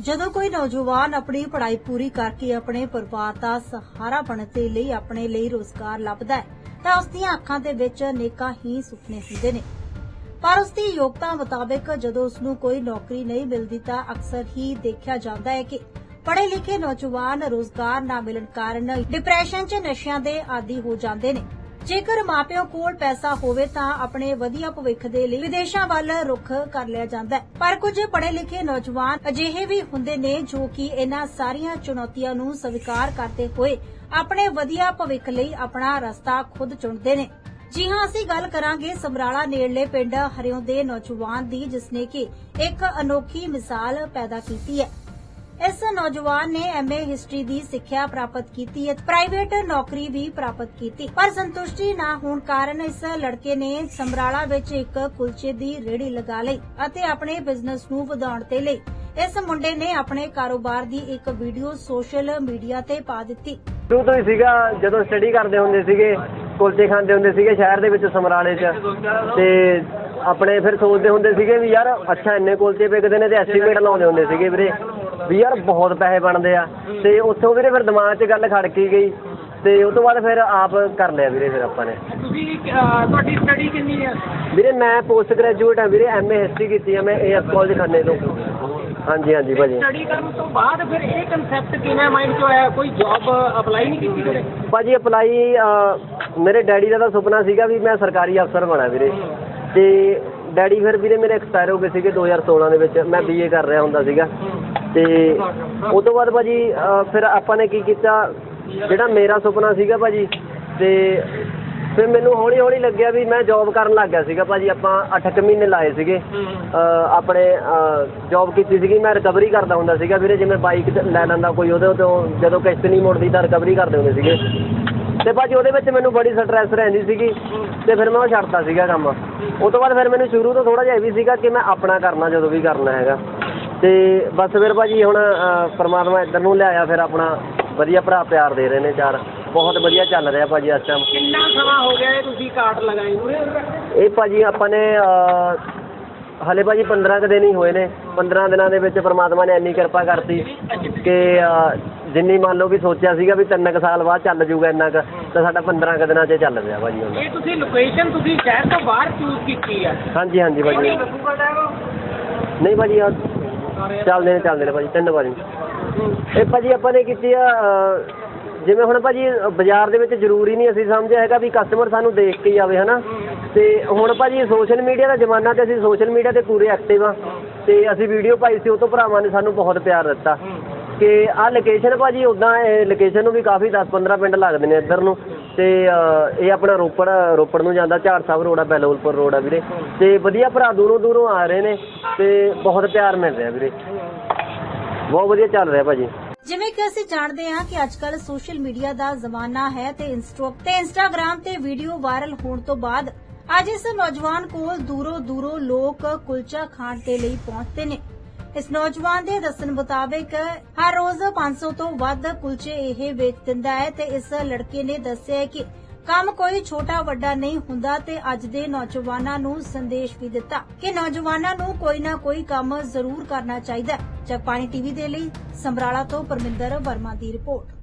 ਜਦੋਂ ਕੋਈ ਨੌਜਵਾਨ ਆਪਣੀ ਪੜ੍ਹਾਈ ਪੂਰੀ ਕਰਕੇ ਆਪਣੇ ਪਰਿਵਾਰ ਦਾ ਸਹਾਰਾ ਬਣਨ ਲਈ ਆਪਣੇ ਲਈ ਰੋਜ਼ਗਾਰ ਲੱਭਦਾ ਹੈ, ਤਾਂ ਉਸ ਦੀਆਂ ਅੱਖਾਂ ਦੇ ਵਿੱਚ ਨੇਕਾਂ ਹੀ ਸੁਪਨੇ ਹੁੰਦੇ ਨੇ। ਪਰ ਉਸ ਦੀ ਯੋਗਤਾ ਮੁਤਾਬਕ ਜਦੋਂ ਉਸ ਨੂੰ ਕੋਈ ਨੌਕਰੀ ਨਹੀਂ ਮਿਲਦੀ ਤਾਂ ਅਕਸਰ ਹੀ ਦੇਖਿਆ ਜਾਂਦਾ ਹੈ ਕਿ ਪੜ੍ਹੇ ਲਿਖੇ ਨੌਜਵਾਨ ਰੋਜ਼ਗਾਰ ਨਾ ਮਿਲਣ ਕਾਰਨ ਡਿਪਰੈਸ਼ਨ 'ਚ ਨਸ਼ਿਆਂ ਦੇ ਆਦੀ ਹੋ ਜਾਂਦੇ ਨੇ। ਜੇਕਰ ਮਾਪਿਆਂ ਕੋਲ ਪੈਸਾ ਹੋਵੇ ਤਾਂ ਆਪਣੇ ਵਧੀਆ ਭਵਿੱਖ ਦੇ ਲਈ ਵਿਦੇਸ਼ਾਂ ਵੱਲ ਰੁਖ ਕਰ ਲਿਆ ਜਾਂਦਾ ਹੈ। ਪਰ ਕੁਝ ਪੜ੍ਹੇ ਲਿਖੇ ਨੌਜਵਾਨ ਅਜਿਹੇ ਵੀ ਹੁੰਦੇ ਨੇ ਜੋ ਕਿ ਇਹਨਾਂ ਸਾਰੀਆਂ ਚੁਣੌਤੀਆਂ ਨੂੰ ਸਵੀਕਾਰ ਕਰਦੇ ਹੋਏ ਆਪਣੇ ਵਧੀਆ ਭਵਿੱਖ ਲਈ ਆਪਣਾ ਰਸਤਾ ਖੁਦ ਚੁਣਦੇ ਨੇ। ਜੀ ਹਾਂ, ਅਸੀਂ ਗੱਲ ਕਰਾਂਗੇ ਸਮਰਾਲਾ ਨੇੜਲੇ ਪਿੰਡ ਹਰਿਓਂ ਦੇ ਨੌਜਵਾਨ ਦੀ ਜਿਸਨੇ ਕਿ ਇੱਕ ਅਨੋਖੀ ਮਿਸਾਲ ਪੈਦਾ ਕੀਤੀ ਹੈ। ਇਸ ਨੌਜਵਾਨ ਨੇ ਐਮਏ ਹਿਸਟਰੀ ਦੀ ਸਿੱਖਿਆ ਪ੍ਰਾਪਤ ਕੀਤੀ ਹੈ ਪ੍ਰਾਈਵੇਟ ਨੌਕਰੀ ਵੀ ਪ੍ਰਾਪਤ ਕੀਤੀ। ਪਰ ਸੰਤੁਸ਼ਟੀ ਨਾ ਹੋਣ ਕਾਰਨ ਇਸ ਲੜਕੇ ਨੇ ਸਮਰਾਲਾ ਵਿੱਚ ਇੱਕ ਕੁਲਚੇ ਦੀ ਰੇੜੀ ਲਗਾ ਲਈ ਅਤੇ ਆਪਣੇ ਬਿਜ਼ਨਸ ਨੂੰ ਵਧਾਉਣ ਦੇ ਲਈ ਇਸ ਮੁੰਡੇ ਨੇ ਆਪਣੇ ਕਾਰੋਬਾਰ ਦੀ ਇੱਕ ਵੀਡੀਓ ਸੋਸ਼ਲ ਮੀਡੀਆ ਤੇ ਪਾ ਦਿੱਤੀ। ਸ਼ੁਰੂ ਤੋਂ ਹੀ ਸੀਗਾ, ਜਦੋਂ ਸਟੱਡੀ ਕਰਦੇ ਹੁੰਦੇ ਸੀਗੇ, ਕੁਲਚੇ ਖਾਂਦੇ ਹੁੰਦੇ ਸੀਗੇ ਸ਼ਹਿਰ ਦੇ ਵਿੱਚ ਸਮਰਾਲੇ 'ਚ। ਤੇ ਆਪਣੇ ਫਿਰ ਸੋਚਦੇ ਹੁੰਦੇ ਸੀਗੇ ਵੀ ਯਾਰ, ਅੱਛਾ ਇੰਨੇ ਕੁਲਚੇ ਵਿਕਦੇ ਨੇ ਤੇ ਐਸਟੀਮੇਟ ਲਾਉਂਦੇ ਹੁੰਦੇ ਸੀਗੇ ਵੀਰੇ। ਵੀ ਯਾਰ ਬਹੁਤ ਪੈਸੇ ਬਣਦੇ ਆ। ਤੇ ਉੱਥੋਂ ਵੀਰੇ ਫਿਰ ਦਿਮਾਗ 'ਚ ਗੱਲ ਖੜਕੀ ਗਈ। ਤੇ ਉਸ ਤੋਂ ਬਾਅਦ ਫਿਰ ਆਪ ਕਰ ਲਿਆ ਵੀਰੇ ਫਿਰ ਆਪਾਂ ਨੇ। ਤੁਸੀਂ ਅਹ, ਤੁਹਾਡੀ ਸਟੱਡੀ ਕਿੰਨੀ ਹੈ ਵੀਰੇ ਮੈਂ ਪੋਸਟ ਗ੍ਰੈਜੂਏਟ ਆ ਵੀਰੇ ਐਮਏ ਹਿਸਟਰੀ ਕੀਤੀ ਆ ਮੈਂ ਏਐਸ ਕਾਲਜ ਖੰਨੇ ਤੋਂ। ਹਾਂਜੀ ਹਾਂਜੀ ਭਾਜੀ। ਸਟੱਡੀ ਕਰਨ ਤੋਂ ਬਾਅਦ ਫਿਰ ਇਹ ਕਨਸੈਪਟ ਕਿਵੇਂ ਮਾਈਂਡ 'ਚ ਆਇਆ? ਕੋਈ ਜੌਬ ਅਪਲਾਈ ਨਹੀਂ ਕੀਤੀ ਵੀਰੇ? ਭਾਜੀ ਅਪਲਾਈ ਮੇਰੇ ਡੈਡੀ ਦਾ ਤਾਂ ਸੁਪਨਾ ਸੀਗਾ ਵੀ ਮੈਂ ਸਰਕਾਰੀ ਅਫਸਰ ਬਣਾ ਵੀਰੇ। ਤੇ ਡੈਡੀ ਫਿਰ ਵੀਰੇ ਮੇਰੇ ਐਕਸਪਾਇਰ ਹੋ ਗਏ ਸੀਗੇ 2016 ਦੇ ਵਿੱਚ। ਮੈਂ ਬੀਏ ਕਰ ਰਿਹਾ ਹੁੰਦਾ ਸੀਗਾ। ਤੇ ਉਸ ਤੋਂ ਬਾਅਦ ਭਾਜੀ ਅਹ, ਫਿਰ ਆਪਾਂ ਨੇ ਕੀ ਕੀਤਾ? ਜਿਹੜਾ ਮੇਰਾ ਸੁਪਨਾ ਸੀਗਾ ਭਾਜੀ ਤੇ ਫਿਰ ਮੈਨੂੰ ਹੌਲੀ ਹੌਲੀ ਲੱਗਿਆ ਵੀ ਮੈਂ ਜੌਬ ਕਰਨ ਲੱਗ ਗਿਆ ਸੀਗਾ ਭਾਜੀ। ਆਪਾਂ 8 ਮਹੀਨੇ ਲਾਏ ਸੀਗੇ। ਅਹ ਆਪਣੇ ਜੌਬ ਕੀਤੀ ਸੀਗੀ। ਮੈਂ ਰਿਕਵਰੀ ਕਰਦਾ ਹੁੰਦਾ ਸੀਗਾ ਵੀਰੇ। ਜਿਵੇਂ ਬਾਈਕ ਲੈ ਲੈਂਦਾ ਕੋਈ ਉਹਦੇ ਤੋਂ ਜਦੋਂ ਕਿਸ਼ਤ ਨਹੀਂ ਮੁੜਦੀ ਤਾਂ ਰਿਕਵਰੀ ਕਰਦੇ ਹੁੰਦੇ ਸੀਗੇ। ਤੇ ਭਾਜੀ ਉਹਦੇ ਵਿੱਚ ਮੈਨੂੰ ਬੜੀ ਸਟ੍ਰੈਸ ਰਹਿੰਦੀ ਸੀਗੀ। ਤੇ ਫਿਰ ਮੈਂ ਉਹ ਛੱਡਤਾ ਸੀਗਾ ਕੰਮ। ਉਸ ਤੋਂ ਬਾਅਦ ਫਿਰ ਮੈਨੂੰ ਸ਼ੁਰੂ ਤੋਂ ਥੋੜਾ ਜਿਹਾ ਇਹ ਵੀ ਸੀਗਾ ਕਿ ਮੈਂ ਆਪਣਾ ਕਰਨਾ ਜਦੋਂ ਵੀ ਕਰਨਾ ਹੈਗਾ। ਤੇ ਬਸ ਫਿਰ ਭਾਜੀ ਹੁਣ ਪ੍ਰਮਾਤਮਾ ਇੱਧਰ ਨੂੰ ਲਿਆਇਆ ਫਿਰ ਆਪਣਾ ਵਧੀਆ ਭਰਾ ਪਿਆਰ ਦੇ ਰਹੇ ਨੇ ਚਾਰ। ਬਹੁਤ ਵਧੀਆ ਚੱਲ ਰਿਹਾ ਭਾਜੀ ਇਸ ਟਾਈਮ ਕਿੰਨਾ ਸਮਾਂ ਹੋ ਗਿਆ ਇਹ ਤੁਸੀਂ ਕਾਰਡ ਲਗਾਏ ਨੂੰ? ਇਹ ਭਾਜੀ ਆਪਾਂ ਨੇ ਹਲੇ ਭਾਜੀ 15 ਕੁ ਦਿਨ ਹੀ ਹੋਏ ਨੇ। 15 ਦਿਨਾਂ ਦੇ ਵਿੱਚ ਪ੍ਰਮਾਤਮਾ ਨੇ ਇੰਨੀ ਕਿਰਪਾ ਕਰਤੀ ਕਿ ਜਿੰਨੀ ਮੰਨ ਲਓ ਵੀ ਸੋਚਿਆ ਸੀਗਾ ਵੀ ਤਿੰਨ ਕੁ ਸਾਲ ਬਾਅਦ ਚੱਲ ਜਾਊਗਾ ਇੰਨਾ ਕੁ ਤਾਂ ਸਾਡਾ 15 ਕੁ ਦਿਨਾਂ 'ਚ ਚੱਲ ਰਿਹਾ ਭਾਜੀ ਹੁਣ। ਇਹ ਤੁਸੀਂ ਲੋਕੇਸ਼ਨ ਤੁਸੀਂ ਸ਼ਹਿਰ ਤੋਂ ਬਾਹਰ ਚੂਜ਼ ਕੀਤੀ ਹੈ ਹਾਂਜੀ ਹਾਂਜੀ ਭਾਜੀ। ਨਹੀਂ ਭਾਜੀ ਆ ਚੱਲਦੇ ਨੇ ਚੱਲਦੇ ਨੇ ਭਾਜੀ, ਤਿੰਨ ਭਾਜੀ ਇਹ ਭਾਜੀ ਆਪਾਂ ਨੇ ਕੀਤੀ ਆ ਜਿਵੇਂ ਹੁਣ ਭਾਜੀ, ਬਾਜ਼ਾਰ ਦੇ ਵਿੱਚ ਜ਼ਰੂਰੀ ਨਹੀਂ ਅਸੀਂ ਸਮਝਿਆ ਹੈਗਾ ਵੀ ਕਸਟਮਰ ਸਾਨੂੰ ਦੇਖ ਕੇ ਹੀ ਆਵੇ, ਹਨਾ? ਤੇ ਹੁਣ ਭਾਜੀ ਸੋਸ਼ਲ ਮੀਡੀਆ ਦਾ ਜ਼ਮਾਨਾ ਤੇ ਅਸੀਂ ਸੋਸ਼ਲ ਮੀਡੀਆ ਤੇ ਪੂਰੇ ਐਕਟਿਵ ਆ। ਤੇ ਅਸੀਂ ਵੀਡੀਓ ਪਾਈ ਸੀ, ਉਹ ਤੋਂ ਭਰਾਵਾਂ ਨੇ ਸਾਨੂੰ ਬਹੁਤ ਪਿਆਰ ਦਿੱਤਾ। ਕਿ ਆਹ ਲੋਕੇਸ਼ਨ ਭਾਜੀ ਉਦਾਂ ਇਹ ਲੋਕੇਸ਼ਨ ਨੂੰ ਵੀ ਕਾਫੀ 10-15 ਪਿੰਡ ਲੱਗਦੇ ਨੇ ਇੱਧਰ ਨੂੰ। ਤੇ ਅਹ, ਇਹ ਆਪਣਾ ਰੋਪੜ ਰੋਪੜ ਨੂੰ ਜਾਂਦਾ ਝਾੜ ਸਾਹਿਬ ਰੋਡ ਆ ਬੈਲੋਲਪੁਰ ਰੋਡ ਆ ਵੀਰੇ। ਤੇ ਵਧੀਆ ਭਰਾ ਦੂਰੋਂ ਦੂਰੋਂ ਆ ਰਹੇ ਨੇ ਤੇ ਬਹੁਤ ਪਿਆਰ ਮਿਲ ਰਿਹਾ ਵੀਰੇ। ਬਹੁਤ ਵਧੀਆ ਚੱਲ ਰਿਹਾ ਭਾਜੀ। ਜਿਵੇਂ ਕਿ ਅਸੀਂ ਜਾਣਦੇ ਹਾਂ ਕਿ ਅੱਜਕੱਲ ਸੋਸ਼ਲ ਮੀਡੀਆ ਦਾ ਜ਼ਮਾਨਾ ਹੈ ਤੇ ਇੰਸਟਾ ਤੇ ਇੰਸਟਾਗ੍ਰam ਤੇ ਵੀਡੀਓ ਵਾਇਰਲ ਹੋਣ ਤੋਂ ਬਾਅਦ ਅੱਜ ਇਸ ਨੌਜਵਾਨ ਕੋਲ ਦੂਰੋਂ ਦੂਰੋਂ ਲੋਕ ਕੁਲਚਾ ਖਾਣ ਦੇ ਲਈ ਪਹੁੰਚਦੇ ਨੇ। ਇਸ ਨੌਜਵਾਨ ਦੇ ਦੱਸਣ ਮੁਤਾਬਕ, ਹਰ ਰੋਜ਼ 500 ਤੋਂ ਵੱਧ ਕੁਲਚੇ ਇਹ ਵੇਚ ਦਿੰਦਾ ਹੈ ਤੇ ਇਸ ਲੜਕੇ ਨੇ ਦੱਸਿਆ ਕਿ ਕੰਮ ਕੋਈ ਛੋਟਾ ਵੱਡਾ ਨਹੀਂ ਹੁੰਦਾ ਤੇ ਅੱਜ ਦੇ ਨੌਜਵਾਨਾਂ ਨੂੰ ਸੰਦੇਸ਼ ਵੀ ਦਿੱਤਾ ਕਿ ਨੌਜਵਾਨਾਂ ਨੂੰ ਕੋਈ ਨਾ ਕੋਈ ਕੰਮ ਜ਼ਰੂਰ ਕਰਨਾ ਚਾਹੀਦਾ ਹੈ। ਜਗਬਾਣੀ ਟੀਵੀ ਦੇ ਲਈ ਸਮਰਾਲਾ ਤੋਂ ਪਰਮਿੰਦਰ ਵਰਮਾ ਦੀ ਰਿਪੋਰਟ।